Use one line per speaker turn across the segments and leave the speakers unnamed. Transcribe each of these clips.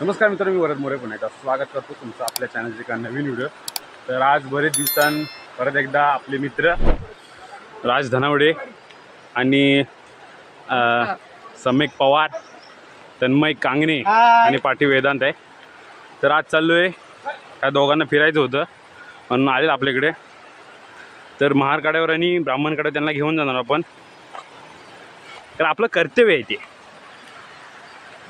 नमस्कार मित्रांनो मी वरद मोरे पुन्हा एकदा स्वागत करतो तुमचं आपल्या चॅनलचे एका नवीन व्हिडिओ तर आज बरेच दिवसां परत एकदा आपले मित्र राज धनावडे आणि अं, सम्यक पवार तन्मय कांगणे आणि पाठी वेदांत आहे. तर आज चाललो आहे त्या दोघांना फिरायचं होतं म्हणून आले आपल्याकडे. तर महारकाड्यावर आणि ब्राह्मणकडे त्यांना घेऊन जाणार आपण. तर आपलं कर्तव्य आहे ते.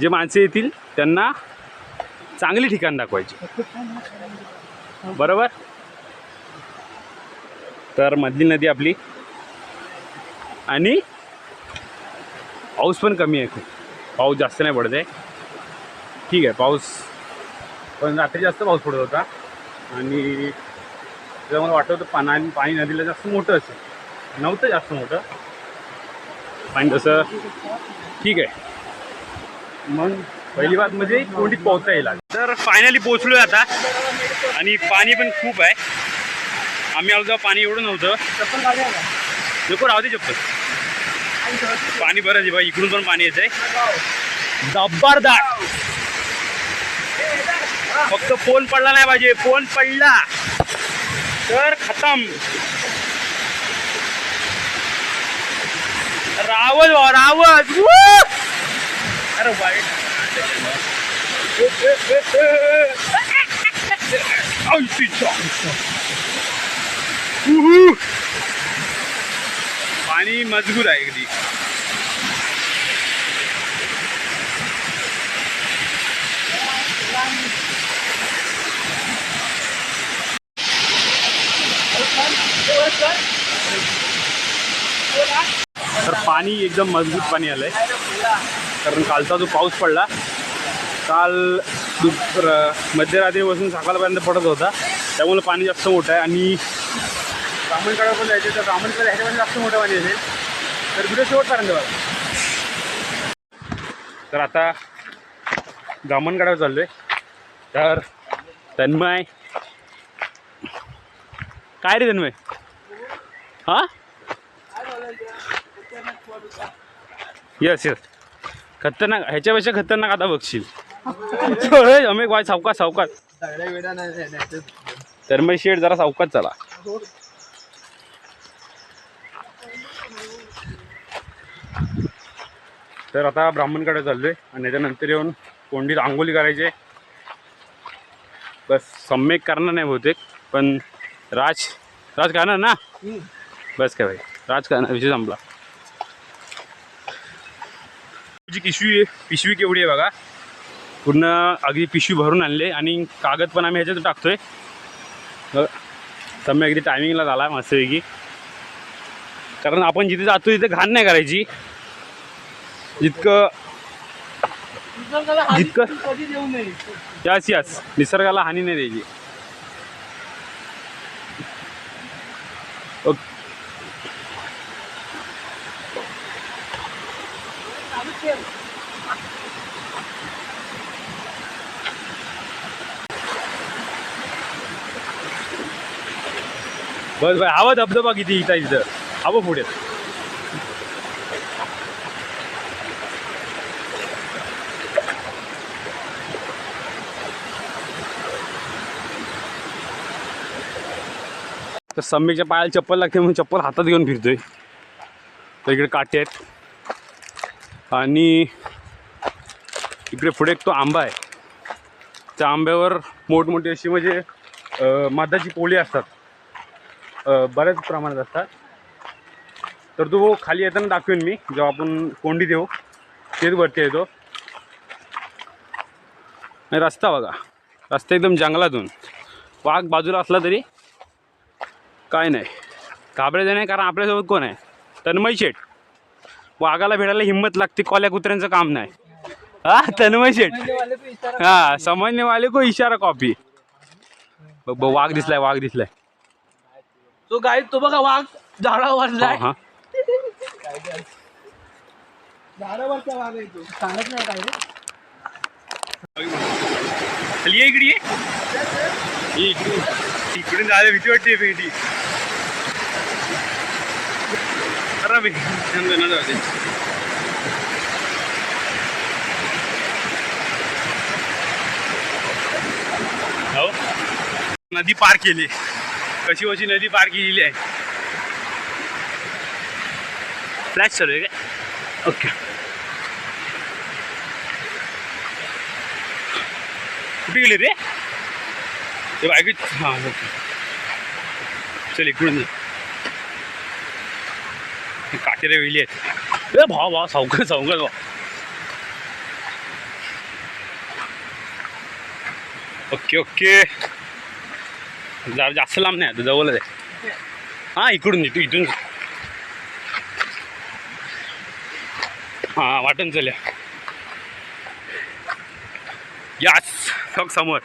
जे माणसं येतील त्यांना चांगली ठिकाण दाखवायची. बरोबर? तर मधली नदी आपली. आणि पाऊस पण कमी आहे खूप. पाऊस जास्त नाही पडत आहे. ठीक आहे पाऊस पण रात्री जास्त पाऊस पडत होता. आणि तेव्हा मला वाटत होतं पाना पाणी नदीला जास्त मोठं असेल. नव्हतं जास्त मोठं. पाणी तसं ठीक आहे. मग पहिली बात म्हणजे कोंडीत पोहता येईल आज. तर फायनली पोहोचलोय आता. आणि पाणी पण खूप आहे. आम्ही आलो तेव्हा पाणी एवढं नव्हतं. नको राहू दे चप्पल. पाणी बरंच आहे बा इकडून पण पाणी येत आहे जबरदार फक्त फोन पडला नाही पाहिजे फोन पडला. तर खतम. रावत रावत अरे वाईट. पाणी मजबूत आहे अगदी. तर पाणी एकदम मजबूत पाणी आलंय. कारण कालचा जो पाऊस पडला काल दुप मध्यरात्रीपासून सकाळपर्यंत पडत होता. त्यामुळे पाणी जास्त मोठं आहे आणि ब्राह्मणकडे पण जायचे तर ब्राह्मणकडे ह्याच्यामध्ये जास्त मोठं पाणी असेल तर व्हिडिओ शेवटपर्यंत बघा तर आता ब्राह्मणकडे चाललो आहे तर तन्मय. काय रे तन्मय? हां? येस येस खतरनाक ह्याच्यापेक्षा खतरनाक आता बघशील. अमेक वाय सावकाश सावकाश. तर मग शेड जरा सावकाश चला. तर आता ब्राह्मणकडे चाललोय आणि त्याच्यानंतर येऊन कोंडीत आंघोळी करायचे. बस सम्यक करणार नाही बहुतेक पण राज राज करणार ना? बस काय भाई राज करणार विषय संपला. तुझी पिशवी आहे पिशवी केवढी आहे बघा. पूर्ण अगदी पिशवी भरून आणले आणि कागद पण आम्ही ह्याच्यात टाकतोय. बघ, सम्यक अगदी टायमिंगला झाला मस्तपैकी. कारण आपण जिथे जातो तिथे घाण नाही करायची. जितकं जितकं यास यास. निसर्गाला हानी नाही द्यायची. ओके बस भाई हवा धबधबा किती इथं इथं. हवं पुढे. तर सम्मीच्या पायाला चप्पल लागते म्हणून चप्पल हातात घेऊन फिरतोय. तर इकडे काटे आहेत. आणि इकडे पुढे एक तो आंबा आहे. त्या आंब्यावर मोठमोठी अशी म्हणजे मादाची पोळी असतात. बऱ्याच प्रमाणात असतात. तर तो खाली येताना दाखवेन मी जेव्हा आपण कोंडीत येऊ तेच वरती येतो. रस्ता बघा. रस्ता एकदम जंगलातून. वाघ बाजूला असला तरी काय नाही. घाबरायचं नाही कारण आपल्यासोबत कोण आहे? तन्मय शेठ. वाघाला भेटायला हिंमत लागते कॉल्या कुत्र्यांचं काम नाही. हा तन्मय शेठ. हा समजने वाले को इशारा कॉपी बघ बघ, वाघ दिसलाय वाघ दिसलाय.
तो गाय तो बघा वाघ झाडावर जाय झाडावरचा वाघ आहे
इकडे ये. इकडे इकडून जायला भीती वाटते हो. नदी पार केली. कशी वशी नदी पार केलेली आहे. फ्लॅश चालू आहे काय? ओके कुठे गेली रे? ते बायक हां ओके चल इकडून काटेरे वेली आहेत. ए भाव भाव सावकर सावकर भाव. ओके ओके जरा जास्त लांब नाही आता जवळच आहे. हां इकडून इथून इथून. हां वाटण चालल्या यास सग समोर.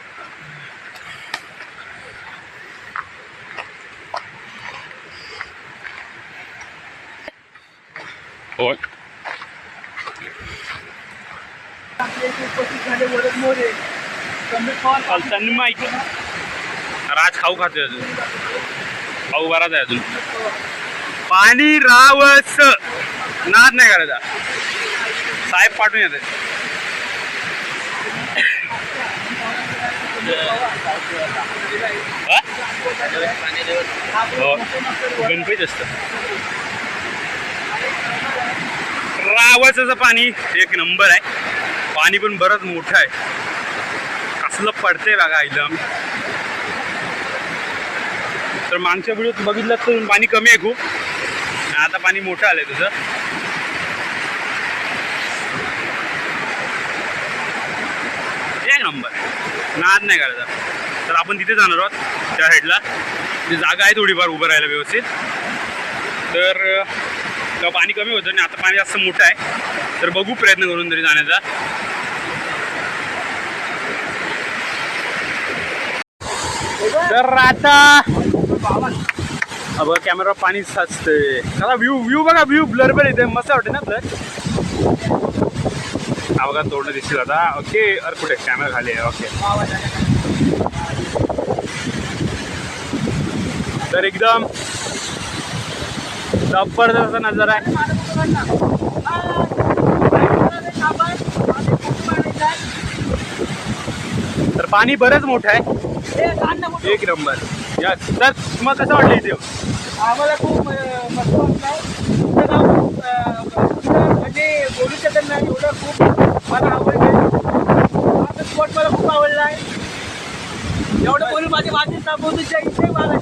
होय.
आपले इथे
राज खाऊ खातोय अजून. खाऊ बराच आहे अजून. पाणी रावस. नाद नाही करायचा. साहेब पाठवून येते हा? गणपतीच असतं. रावसाचं पाणी एक नंबर आहे. पाणी पण बरंच मोठं आहे. कसलं पडते बघा एकदम तर मागच्या व्हिडिओत बघितलं तर पाणी कमी आहे खूप. आता पाणी मोठं आलंय तुझं. एक नंबर नाद नाही करायचा. तर आपण तिथे जाणार आहोत त्या साईडला ती जागा आहे थोडीफार उभं राहायला व्यवस्थित. तर तेव्हा पाणी कमी होतं आणि आता पाणी जास्त मोठं आहे. तर बघू प्रयत्न करून तरी जाण्याचा. तर आता बघा कॅमेरा पाणी साचते आता व्ह्यू व्ह्यू बघा व्ह्यू ब्लर पण येते मस्त वाटते ना ब्लर हा बघा तोडणं दिसतील आता. ओके अरे कुठे? कॅमेरा खाली आहे. ओके तर एकदम जबरदस्त नजारा आहे. तर पाणी बरंच मोठं आहे. एक नंबर. या. तर तुम्हाला कसं वाटलं इथे?
आम्हाला खूप मस्त वाटलं. म्हणजे बोलू शकत नाही एवढं खूप मला आवडलं. हा स्पॉट मला खूप आवडला आहे. एवढं बोलून माझी माझी संबोधीच्या इथे मला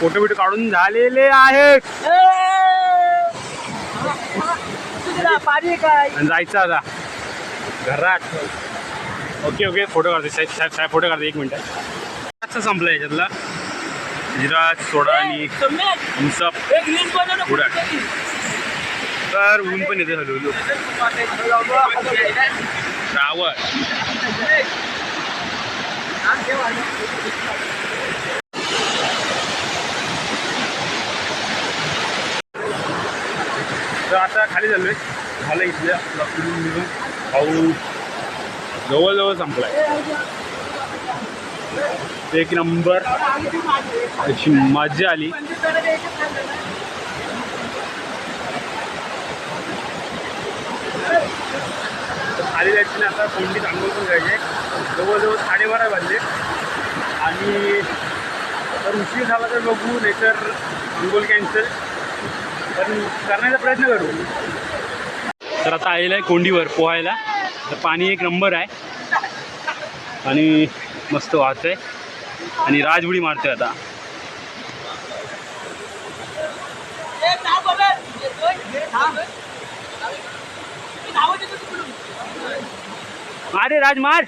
फोटो बिटो काढून झालेले आहेत.
पाणी काय?
जायचं आता. घरात. Okay okay. फोटो काढते. साहेब साहेब साहेब फोटो काढते. एक मिनटं. आजचा संपला याच्यातला. जिरा सोडा आणि पुढं. तर ऊन पण येते हलू रावळ तर आता खाली चाललोय. झालं इथल्या निघून. पाऊस जवळजवळ संपलाय. एक नंबर. अशी मजा आली. खाली जायचं ना आता कोंडी आंघोळ पण करायचे जवळजवळ साडेबारा वाजले. आणि तर उशीर झाला तर बघू नाहीतर आंघोळ कॅन्सल पण करण्याचा प्रयत्न करू. तर आता आलेलं आहे कोंडीवर पोहायला. तर पाणी एक नंबर आहे. आणि मस्त वाहतंय. आणि राजबुडी मारतोय आता. अरे राज मार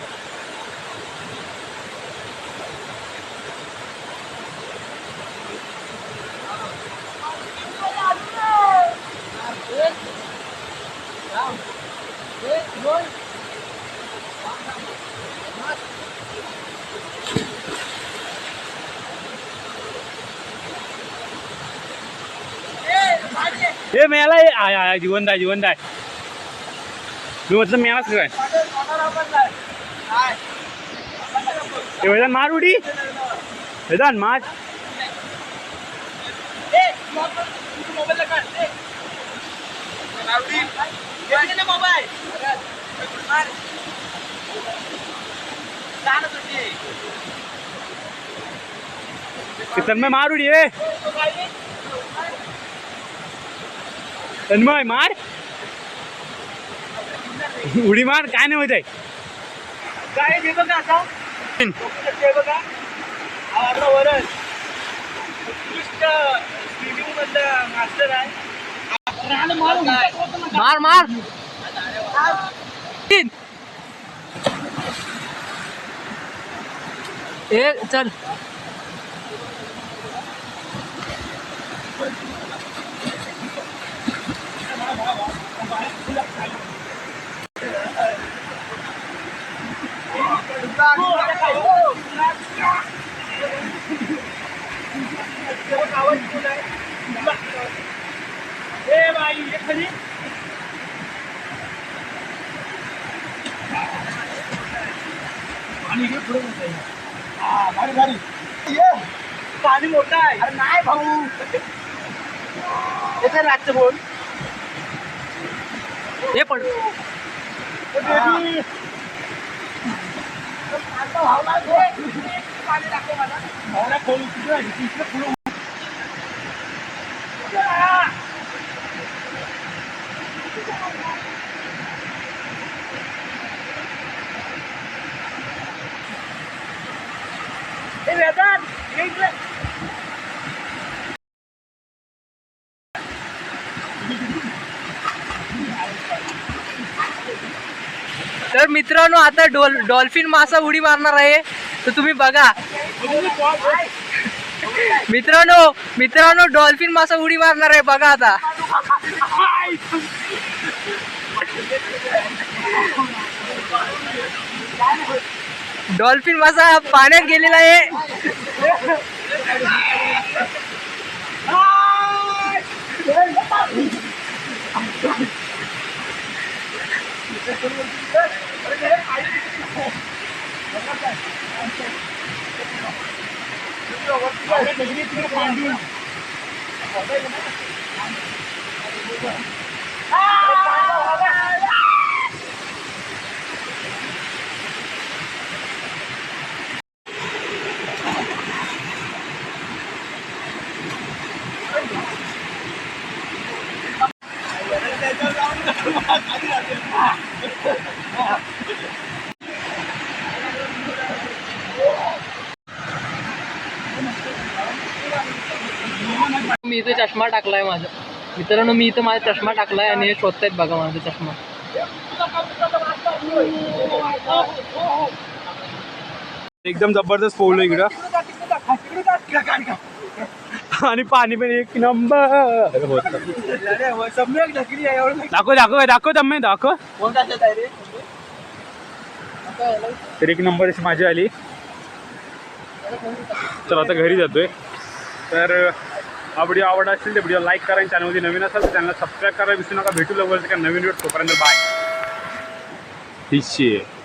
हे मेला आहे आय आय जिवंत आहे जिवंत आहे मी म्हटलं मेलाच काय हे वेदान मार उडी वेदान मार
मोबाईल
ते तन्मय मार. उडी मार उडी मार काय नाही माहीत आहे.
काय दे बघा आता. ते बघा हा आपला वरण उत्कृष्ट स्विमिंग मधला मास्टर आहे.
मार मार. तीन. ए चल
आवाज कोण आहे ए बाई ये खाली पाणी घे पुढे हा, भारी, भारी. ये. पाणी मोठं आहे अरे नाही भाऊ येते रातचं बोल
हे पण
ए, बेबी. आता भावला दे. पाणी टाकलं मला. भावला तिकडे आहे. तिकडे पुढं. आ. ए, वेदांत, ये इकडे.
तर मित्रांनो आता डॉल डॉल्फिन मासा उडी मारणार आहे. तर तुम्ही बघा. मित्रांनो मित्रांनो डॉल्फिन मासा उडी मारणार आहे. बघा आता. डॉल्फिन मासा पाण्यात गेलेला आहे. Ah! मी इथं चष्मा टाकलाय माझा. मित्रांनो मी इथं माझा चष्मा टाकलाय आणि हे शोधतायत बघा माझा चष्मा.
एकदम जबरदस्त पोहलो इकडं. आणि पाणी पण एक नंबर दाखव दाखव दाखव तम्मे दाखव. तर एक नंबर माझी आली. चला आता घरी जातोय. तर हा व्हिडिओ आवडला असेल तर व्हिडिओ लाईक करा आणि चॅनलमध्ये नवीन असेल तर चॅनलला सबस्क्राईब करायला विसरू नका. भेटू लवकर का नवीन व्हिडिओ तोपर्यंत बाय. आहे